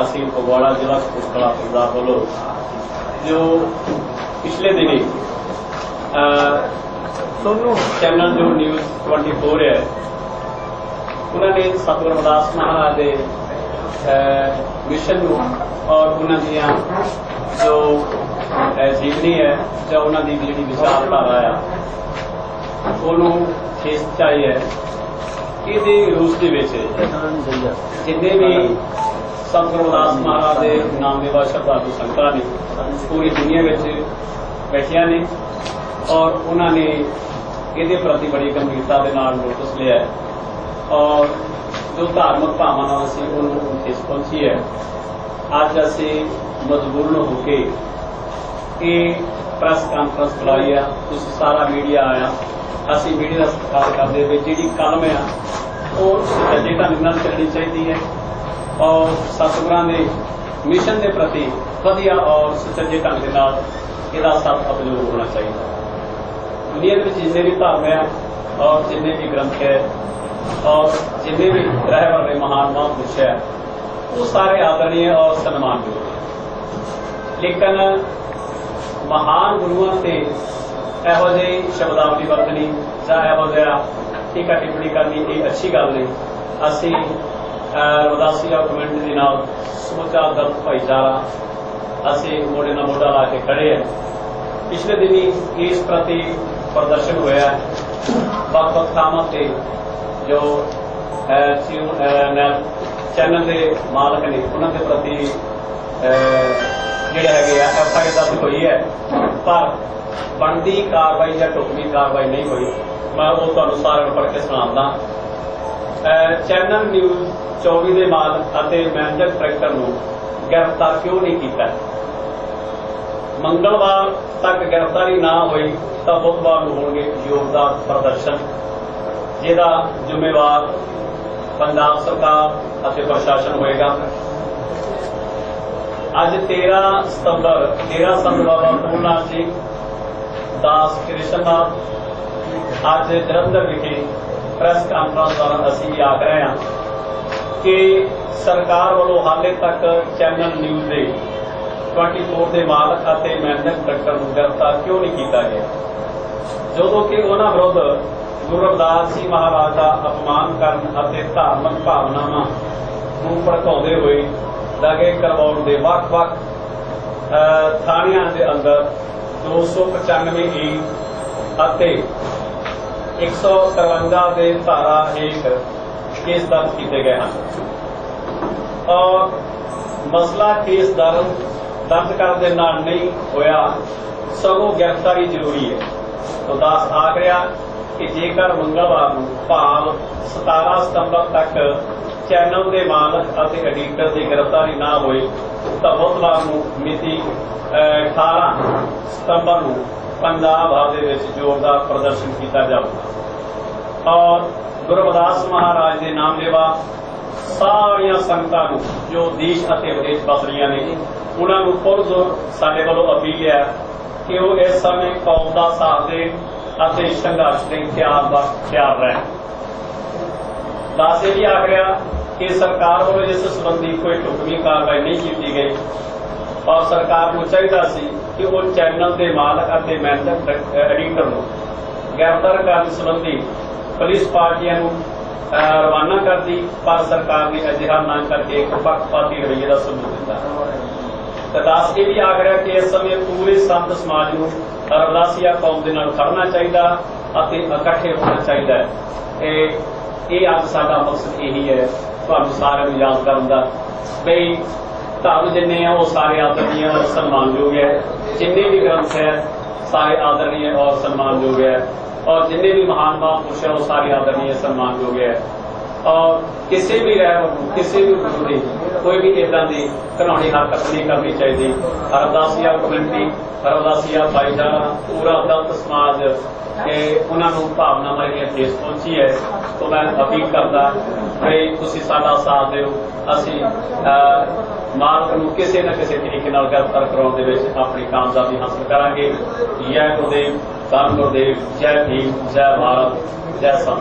ਅਸੀਂ ਫਗਵਾੜਾ ਜ਼ਿਲ੍ਹਾ ਸਪੋਰਟ ਸਰਦਾਰ ਵੱਲੋਂ ਜੋ ਪਿਛਲੇ ਦਿਨੀ ਅਹ, ਚੈਨਲ ਜੋ ਨਿਊਜ਼ 24 ਹੈ ਉਹਨਾਂ ਨੇ ਸਤਿਗੁਰੂ ਰਮਦਾਸ ਮਹਾਰਾਜ ਦੇ ਮਿਸ਼ਨ ਨੂੰ ਔਰ ਉਹਨਾਂ ਦੀਆਂ ਜੋ ਜੀਵਨੀ ਹੈ ਜਾਂ ਉਹਨਾਂ ਦੀ ਜਿਹੜੀ ਵਿਚਾਰਧਾਰਾ ਆ ਉਹਨੂੰ ਠੇਸ ਚਾਹੀ ਇਹਦੇ ਰੂਸ ਦੇ ਵਿੱਚ ਜਿੰਨੇ ਵੀ ਸੰਤ ਰਮਦਾਸ ਮਹਾਰਾਜ ਦੇ ਨਾਮ ਦੇ ਬਾਅਦ ਸ਼ਰਧਾਲੂ ਸੰਗਤਾਂ ਨੇ ਪੂਰੀ ਦੁਨੀਆ ਵਿੱਚ ਬੈਠੀਆਂ ਨੇ ਔਰ ਉਹਨਾਂ ਨੇ ਇਹਦੇ ਪ੍ਰਤੀ ਬੜੀ ਗੰਭੀਰਤਾ ਦੇ ਨਾਲ ਨੋਟਿਸ ਲਿਆ ਹੈ। ਔਰ ਜੋ ਧਾਰਮਿਕ ਭਾਵਨਾ ਸੀ ਉਹਨੂੰ ਠੇਸ ਪਹੁੰਚੀ ਹੈ, ਅੱਜ ਅਸੀਂ ਮਜਬੂਰਨ ਹੋ ਕੇ ਇਹ ਪ੍ਰੈਸ ਕਾਨਫਰੰਸ ਬੁਲਾਈ ਆ। ਤੁਸੀਂ ਸਾਰਾ ਮੀਡੀਆ ਆਇਆ। ਅਸੀਂ ਮੀਡੀਆ ਦਾ ਸਤਿਕਾਰ ਕਰਦੇ ਵੀ ਜਿਹੜੀ ਕਲਮ ਆ, ਉਹ ਸੱਜੇ ਢੰਗ ਨਾਲ ਚੱਲਣੀ ਚਾਹੀਦੀ ਹੈ। ਔਰ ਸਤਿਗੁਰਾਂ ਦੇ ਮਿਸ਼ਨ ਦੇ ਪ੍ਰਤੀ ਵਧੀਆ ਔਰ ਸੁਚੱਜੇ ਢੰਗ ਦੇ ਨਾਲ ਇਹਦਾ ਸਭ ਅਪਲੋਡ ਹੋਣਾ ਚਾਹੀਦਾ। ਦੁਨੀਆ ਦੇ ਵਿੱਚ ਜਿੰਨੇ ਵੀ ਧਰਮ ਹੈ ਔਰ ਜਿੰਨੇ ਵੀ ਗ੍ਰੰਥ ਹੈ ਔਰ ਜਿੰਨੇ ਵੀ ਰਹਿ ਵਾਲੇ ਮਹਾਨ ਮਹਾਂਪੁਰਸ਼ ਹੈ, ਉਹ ਸਾਰੇ ਆਦਰਣੀय ਔਰ ਸਨਮਾਨਯੋਗ ਹੈ। ਲੇਕਿਨ ਮਹਾਨ ਗੁਰੂਆਂ ਤੇ ਇਹੋ ਜਿਹੀ ਸ਼ਬਦਾਵਲੀ ਵਰਤਣੀ ਜਾਂ ਇਹੋ ਜਿਹਾ ਟੀਕਾ ਟਿੱਪਣੀ ਕਰਨੀ ਇਹ ਅੱਛੀ ਗੱਲ ਨਹੀਂ। ਅਸੀਂ ਉਦਾਸੀ ਰਮਦਾਸੀਆ ਕਮਿਊਨਿਟੀ ਦੇ ਨਾਲ ਸਮੁੱਚਾ ਦਰਦ ਭਾਈਚਾਰਾ ਅਸੀਂ ਮੋਢੇ ਨਾਲ ਮੋਢਾ ਲਾ ਕੇ ਖੜੇ ਹਾਂ। ਪਿਛਲੇ ਦਿਨੀ ਇਸ ਪ੍ਰਤੀ ਪ੍ਰਦਰਸ਼ਨ ਹੋਇਆ ਵੱਖ-ਵੱਖ ਥਾਵਾਂ ਤੇ ਜੋ ਚੈਨਲ ਦੇ ਮਾਲਕ ਨੇ ਉਹਨਾਂ ਦੇ ਪ੍ਰਤੀ ਅਹ, ਜਿਹੜੇ ਹੈਗੇ ਆ ਐਫ ਆਈ ਦਰਜ ਹੋਈ ਹੈ। ਪਰ ਬਣਦੀ ਕਾਰਵਾਈ ਜਾਂ ਢੁਕਵੀਂ ਕਾਰਵਾਈ ਨਹੀਂ ਹੋਈ। ਮੈਂ ਉਹ ਤੁਹਾਨੂੰ ਸਾਰਿਆਂ ਨੂੰ ਪੜ੍ਹ ਕੇ ਸੁਣਾਉਂਦਾ। ਚੈਨਲ ਨਿਊਜ਼ 24 ਦੇ ਮਾਲਕ ਅਤੇ ਮੈਨੇਜਰ ਟਰੈਕਟਰ ਨੂੰ ਗ੍ਰਿਫਤਾਰ ਕਿਉਂ ਨਹੀਂ ਕੀਤਾ? ਮੰਗਲਵਾਰ ਤੱਕ ਗ੍ਰਿਫਤਾਰੀ ਨਾ ਹੋਈ ਤਾਂ ਬੁੱਧਵਾਰ ਨੂੰ ਹੋਣਗੇ ਯੋਗਦਾਰ ਪ੍ਰਦਰਸ਼ਨ, ਜਿਹਦਾ ਜ਼ਿੰਮੇਵਾਰ ਪੰਜਾਬ ਸਰਕਾਰ ਅਤੇ ਪ੍ਰਸ਼ਾਸਨ ਹੋਏਗਾ। ਅੱਜ 13 ਸਤੰਬਰ 13 ਸੰਤ ਬਾਬਾ ਪੂਰਨਾ ਸਿੰਘ ਦਾਸ ਕ੍ਰਿਸ਼ਨਨਾਥ ਅੱਜ ਜਲੰਧਰ ਵਿਖੇ ਪ੍ਰੈਸ ਕਾਨਫਰੰਸ ਦੌਰਾਨ ਅਸੀਂ ਵੀ ਆਖ ਰਹੇ ਹਾਂ ਕਿ ਸਰਕਾਰ ਵੱਲੋਂ ਹਾਲੇ ਤੱਕ ਚੈਨਲ ਨਿਊਜ਼ ਦੇ 24 ਦੇ ਮਾਲਕ ਅਤੇ ਮੈਨੇਜਰ ਡਾਇਰੈਕਟਰ ਨੂੰ ਗ੍ਰਿਫਤਾਰ ਕਿਉਂ ਨਹੀਂ ਕੀਤਾ ਗਿਆ? ਜਦੋਂ ਕਿ ਉਹਨਾਂ ਵਿਰੁੱਧ ਗੁਰੂ ਰਵਿਦਾਸ ਜੀ ਮਹਾਰਾਜ ਦਾ ਅਪਮਾਨ ਕਰਨ ਅਤੇ ਧਾਰਮਿਕ ਭਾਵਨਾਵਾਂ ਨੂੰ ਭੜਕਾਉਂਦੇ ਹੋਏ ਦਗੇ ਕਰਵਾਉਣ ਦੇ ਵੱਖ-ਵੱਖ ਥਾਣਿਆਂ ਦੇ ਅੰਦਰ 295 ਈ ਅਤੇ 153 ਦੇ ਧਾਰਾ ਹੇਠ ਕੇਸ ਦਰਜ ਕੀਤੇ ਗਏ ਹਨ। ਔਰ ਮਸਲਾ ਕੇਸ ਦਰਜ ਦਰਜ ਕਰਨ ਦੇ ਨਾਲ ਨਹੀਂ ਹੋਇਆ ਸਗੋਂ ਗ੍ਰਿਫਤਾਰੀ ਜ਼ਰੂਰੀ ਹੈ। ਉਦਾਸ ਆਖ ਰਿਹਾ ਕਿ ਜੇਕਰ ਮੰਗਲਵਾਰ ਨੂੰ ਭਾਵ 17 ਸਤੰਬਰ ਤੱਕ ਚੈਨਲ ਦੇ ਮਾਲਕ ਅਤੇ ਐਡੀਟਰ ਦੀ ਗ੍ਰਿਫਤਾਰੀ ਨਾ ਹੋਈ ਤਾਂ ਬੁੱਧਵਾਰ ਨੂੰ ਮਿਤੀ ਅਹ, 18 ਸਤੰਬਰ ਨੂੰ ਪੰਜਾਬ ਹਾਲ ਦੇ ਵਿੱਚ ਜ਼ੋਰਦਾਰ ਪ੍ਰਦਰਸ਼ਨ ਕੀਤਾ ਜਾਊਗਾ। ਔਰ ਗੁਰੂ ਰਵਿਦਾਸ ਮਹਾਰਾਜ ਦੇ ਨਾਮ ਲੈਵਾ ਸਾਰੀਆਂ ਸੰਗਤਾਂ ਨੂੰ, ਜੋ ਦੇਸ਼ ਅਤੇ ਵਿਦੇਸ਼ ਵਸ ਰਹੀਆਂ ਨੇ, ਉਹਨਾਂ ਨੂੰ ਪੁਰਜ਼ੋਰ ਸਾਡੇ ਵੱਲੋਂ ਅਪੀਲ ਹੈ ਕਿ ਉਹ ਇਸ ਸਮੇਂ ਕੌਮ ਦਾ ਸਾਥ ਦੇਣ ਅਤੇ ਸੰਘਰਸ਼ ਦੇ ਖਿਆਲ ਦਾ ਤਿਆਰ ਰਹਿਣ। ਦਾਸੇ ਵੀ ਆਖ ਰਿਹਾ ਕਿ ਸਰਕਾਰ ਵੱਲੋਂ ਇਸ ਸੰਬੰਧੀ ਕੋਈ ਢੁਕਵੀਂ ਕਾਰਵਾਈ ਨਹੀਂ ਕੀਤੀ ਗਈ। ਔਰ ਸਰਕਾਰ ਨੂੰ ਚਾਹੀਦਾ ਸੀ ਕਿ ਉਹ ਚੈਨਲ ਦੇ ਮਾਲਕ ਅਤੇ ਮੈਨੇਜਰ ਐਡੀਟਰ ਨੂੰ ਗ੍ਰਿਫਤਾਰ ਕਰਨ ਸੰਬੰਧੀ ਪੁਲਿਸ ਪਾਰਟੀਆਂ ਨੂੰ ਰਵਾਨਾ ਕਰਦੀ, ਪਰ ਸਰਕਾਰ ਨੇ ਅਜਿਹਾ ਨਾ ਕਰਕੇ ਇੱਕ ਪੱਖਪਾਤੀ ਰਵੱਈਏ ਦਾ ਸਬੂਤ ਦਿੱਤਾ। ਤੇ ਇਹ ਵੀ ਆਖ ਰਿਹਾ ਕਿ ਇਸ ਸਮੇਂ ਪੂਰੇ ਸੰਤ ਸਮਾਜ ਨੂੰ ਰਵਦਾਸੀਆ ਕੌਮ ਦੇ ਨਾਲ ਖੜਨਾ ਚਾਹੀਦਾ ਅਤੇ ਇਕੱਠੇ ਹੋਣਾ ਚਾਹੀਦਾ ਹੈ। ਤੇ ਇਹ ਅੱਜ ਸਾਡਾ ਮਕਸਦ ਇਹੀ ਹੈ, ਤੁਹਾਨੂੰ ਸਾਰਿਆਂ ਨੂੰ ਯਾਦ ਕਰਨ ਦਾ। ਬਈ ਧਰਮ ਜਿੰਨੇ ਆ ਉਹ ਸਾਰੇ ਆਦਰਨੀय ਔਰ ਸਨਮਾਨਯੋਗ ਹੈ। ਜਿੰਨੇ ਵੀ ਗ੍ਰੰਥ ਹੈ, ਸਾਰੇ ਆਦਰਨੀय ਔਰ ਸਨਮਾਨਯੋਗ ਹੈ। ਔਰ ਜਿੰਨੇ ਵੀ ਮਹਾਨ ਮਹਾਂਪੁਰਸ਼ ਹੈ, ਉਹ ਸਾਰੇ ਆਦਰਨੀय ਸਨਮਾਨਯੋਗ ਹੈ। ਔਰ ਕਿਸੇ ਵੀ ਰਹਿ ਨੂੰ ਕਿਸੇ ਵੀ ਗੁਰੂ ਦੀ ਕੋਈ ਵੀ ਇਦਾਂ ਦੀ ਘਿਨਾਉਣੀ ਹਰਕਤ ਨਹੀਂ ਕਰਨੀ ਚਾਹੀਦੀ। ਹਰਦਾਸੀਆ ਕਮਿਊਨਿਟੀ ਅਰਦਾਸੀਆ ਭਾਈਚਾਰਾ ਪੂਰਾ ਦਲਤ ਸਮਾਜ ਕਿ ਉਹਨਾਂ ਨੂੰ ਭਾਵਨਾਵਾਂ ਜਿਹੜੀਆਂ ਠੇਸ ਪਹੁੰਚੀ ਹੈ ਤੋਂ ਮੈਂ ਅਪੀਲ ਕਰਦਾ ਕਿ ਤੁਸੀਂ ਸਾਡਾ ਸਾਥ ਦਿਓ। ਅਸੀਂ ਅਹ, ਮਾਲਕ ਨੂੰ ਕਿਸੇ ਨਾ ਕਿਸੇ ਤਰੀਕੇ ਨਾਲ ਗ੍ਰਿਫਤਾਰ ਕਰਾਉਣ ਦੇ ਵਿੱਚ ਆਪਣੀ ਕਾਮਯਾਬੀ ਹਾਸਲ ਕਰਾਂਗੇ। ਜੈ ਗੁਰਦੇਵ ਧੰਨ ਗੁਰਦੇਵ ਜੈ ਭੀਮ ਜੈ ਭਾਰਤ ਜੈ ਸੰਤ।